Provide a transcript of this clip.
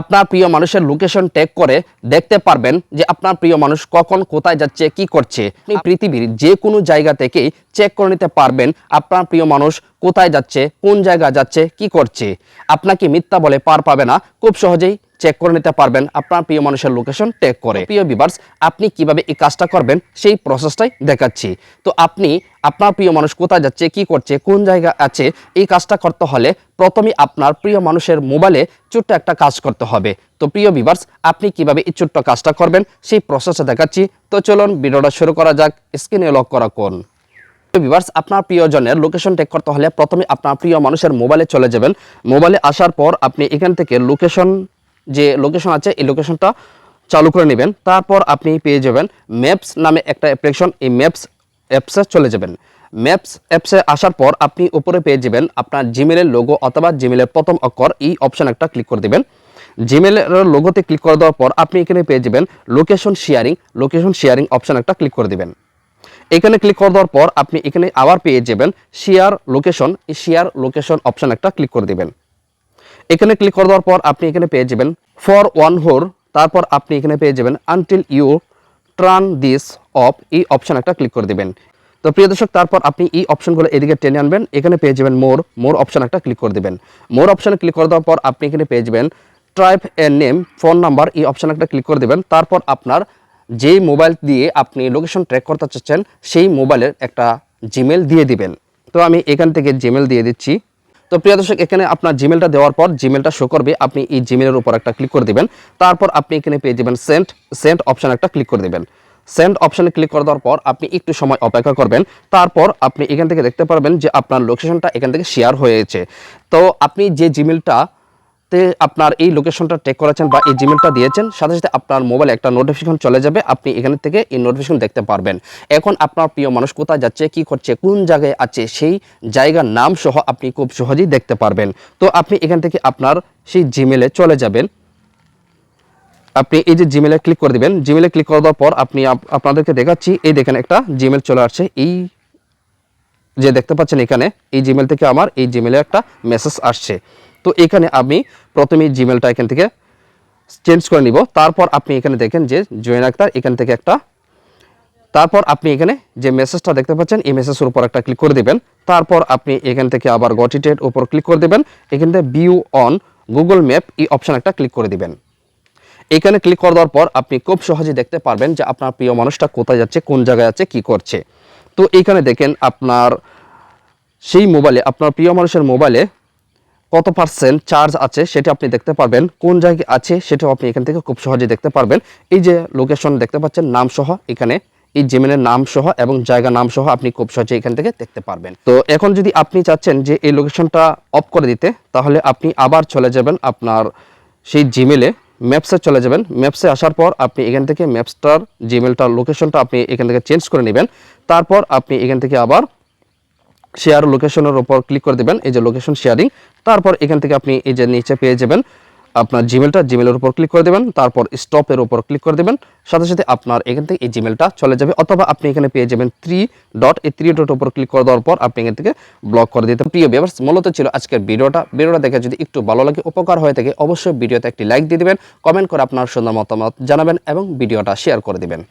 আপনার প্রিয় মানুষের লোকেশন ট্যাগ করে দেখতে পারবেন যে আপনার প্রিয় মানুষ কখন কোথায় যাচ্ছে, কি করছে। আপনি পৃথিবীর যে কোনো জায়গা থেকেই চেক করে নিতে পারবেন আপনার প্রিয় মানুষ কোথায় যাচ্ছে, কোন জায়গা যাচ্ছে, কি করছে। আপনাকে মিথ্যা বলে পার পাবে না। খুব সহজেই চেক করে নিতে পারবেন আপনার প্রিয় মানুষের লোকেশন ট্যাগ করে। প্রিয় বিভার্স আপনি কীভাবে এই কাজটা করবেন, সেই প্রসেসটাই দেখাচ্ছি। তো আপনি, আপনার প্রিয় মানুষ কোথায় যাচ্ছে, কি করছে, কোন জায়গা আছে, এই কাজটা করতে হলে প্রথমে আপনার প্রিয় মানুষের মোবাইলে ছোট্ট একটা কাজ করতে হবে। তো প্রিয় বিভার্স আপনি কীভাবে এই ছোট্ট কাজটা করবেন, সেই প্রসেসটা দেখাচ্ছি। তো চলুন, ভিডিওটা শুরু করা যাক স্ক্রিনে লক করা কোন। ভিভার্স আপনার প্রিয়জনের লোকেশন টেক করতে হলে প্রথমে আপনার প্রিয় মানুষের মোবাইলে চলে যাবেন। মোবাইলে আসার পর আপনি এখান থেকে লোকেশন যে লোকেশন আছে, এই লোকেশনটা চালু করে নেবেন। তারপর আপনি পেয়ে যাবেন ম্যাপস নামে একটা অ্যাপ্লিকেশন এই ম্যাপস অ্যাপসে চলে যাবেন। ম্যাপস অ্যাপসে আসার পর আপনি উপরে পেয়ে যাবেন আপনার জিমেলের লোগো অথবা জিমেলের প্রথম অক্ষর। এই অপশন একটা ক্লিক করে দেবেন। জিমেলের লোগোতে ক্লিক করে দেওয়ার পর আপনি এখানে পেয়ে যাবেন location sharing location sharing option একটা ক্লিক করে দেবেন। এখানে ক্লিক করে দেওয়ার পর আপনি এখানে আবার পেয়ে যাবেন শেয়ার লোকেশন এই শেয়ার লোকেশন অপশন একটা ক্লিক করে দেবেন। এখানে ক্লিক করে দেওয়ার পর আপনি এখানে পেয়ে যাবেন ফর ওয়ান হোর, তারপর আপনি এখানে পেয়ে যাবেন until you turn this off এই অপশান একটা ক্লিক করে দিবেন। তো প্রিয় দর্শক, তারপর আপনি এই অপশনগুলো এদিকে টেনে আনবেন, এখানে পেয়ে যাবেন মোর মোর অপশন একটা ক্লিক করে দিবেন। মোর অপশনে ক্লিক করে দেওয়ার পর আপনি এখানে পেয়ে যাবেন ট্রাইপ এর নেম ফোন নাম্বার এই অপশন একটা ক্লিক করে দেবেন। তারপর আপনার যেই মোবাইল দিয়ে আপনি লোকেশন ট্র্যাক করতে চাচ্ছেন, সেই মোবাইলের একটা জিমেল দিয়ে দিবেন। তো আমি এখান থেকে জিমেল দিয়ে দিচ্ছি। তো প্রিয় দর্শক, এখানে আপনার জিমেলটা দেওয়ার পর জিমেলটা শো করবে। আপনি এই জিমেলের উপর একটা ক্লিক করে দেবেন। তারপর আপনি এখানে পেয়ে যাবেন সেন্ট সেন্ট অপশান একটা ক্লিক করে দেবেন। সেন্ড অপশানে ক্লিক করে দেওয়ার পর আপনি একটু সময় অপেক্ষা করবেন। তারপর আপনি এখান থেকে দেখতে পারবেন যে আপনার লোকেশনটা এখান থেকে শেয়ার হয়েছে। তো আপনি যে জিমেলটা তে আপনার এই লোকেশনটা টেক করেছেন বা এই জিমেলটা দিয়েছেন, সাথে সাথে আপনার মোবাইলে একটা নোটিফিকেশন চলে যাবে, আপনি এখানে থেকে এই নোটিফিকেশন দেখতে পারবেন। এখন আপনার প্রিয় মানুষ কোথায় যাচ্ছে, কি করছে, কোন জায়গায় আছে, সেই জায়গার নাম সহ আপনি খুব সহজেই দেখতে পারবেন। তো আপনি এখান থেকে আপনার সেই জিমেলে চলে যাবেন। আপনি এই যে জিমেলে ক্লিক করে দিবেন জিমেলে ক্লিক করে দেওয়ার পর আপনি আপ- আপনাদেরকে দেখাচ্ছি, এই দেখেন একটা জিমেল চলে আসছে। এই যে দেখতে পাচ্ছেন এখানে, এই জিমেল থেকে আমার এই জিমেলে একটা মেসেজ আসছে। তো এখানে আমি প্রথমে জিমেলটা এখান থেকে চেঞ্জ করে নিব। তারপর আপনি এখানে দেখেন যে জয়েন আক্তার এখান থেকে একটা তারপর আপনি এখানে যে মেসেজটা দেখতে পাচ্ছেন, এই মেসেজের উপর একটা ক্লিক করে দিবেন। তারপর আপনি এখান থেকে আবার গটিটেড উপর ক্লিক করে দেবেন। এখান থেকে ভিউ অন গুগল ম্যাপ এই অপশান একটা ক্লিক করে দিবেন। এখানে ক্লিক করে দেওয়ার পর আপনি খুব সহজে দেখতে পারবেন যে আপনার প্রিয় মানুষটা কোথায় যাচ্ছে, কোন জায়গায় যাচ্ছে কি করছে। তো এখানে দেখেন আপনার সেই মোবাইলে আপনার প্রিয় মানুষের মোবাইলে কত পার্সেন্ট চার্জ আছে সেটা আপনি দেখতে পারবেন, কোন জায়গায় আছে সেটাও আপনি এখান থেকে খুব সহজে দেখতে পারবেন। এই যে লোকেশন দেখতে পাচ্ছেন নাম সহ এখানে, এই জিমেনের নাম সহ এবং জায়গা নাম সহ আপনি খুব সহজে এখান থেকে দেখতে পারবেন। তো এখন যদি আপনি চাচ্ছেন যে এই লোকেশনটা অফ করে দিতে, তাহলে আপনি আবার চলে যাবেন আপনার সেই জিমেলে ম্যাপসে চলে যাবেন। ম্যাপসে আসার পর আপনি এখান থেকে ম্যাপসটার জিমেলটার লোকেশনটা আপনি এখান থেকে চেঞ্জ করে নেবেন। তারপর আপনি এখান থেকে আবার শেয়ার লোকেশনের উপর ক্লিক করে দেবেন, এই যে লোকেশন শেয়ারিং তারপর এখান থেকে আপনি এই যে নিচে পেয়ে যাবেন, আপনার জিমেলটা জিমেলের উপর ক্লিক করে দেবেন, তারপর স্টপের উপর ক্লিক করে দেবেন, সাথে সাথে আপনার এখান থেকে এই জিমেলটা চলে যাবে, অথবা আপনি এখানে পেয়ে যাবেন থ্রি ডট এই থ্রি ডট উপর ক্লিক করে দেওয়ার পর আপনি এখান থেকে ব্লক করে দিতে প্রিয় ব্যবহার মূলত ছিল আজকের ভিডিওটা। ভিডিওটা দেখে যদি একটু ভালো লাগে, উপকার হয়ে থাকে, অবশ্যই ভিডিওতে একটি লাইক দিয়ে দিবেন কমেন্ট করে আপনার সুন্দর মতামত জানাবেন এবং ভিডিওটা শেয়ার করে দিবেন।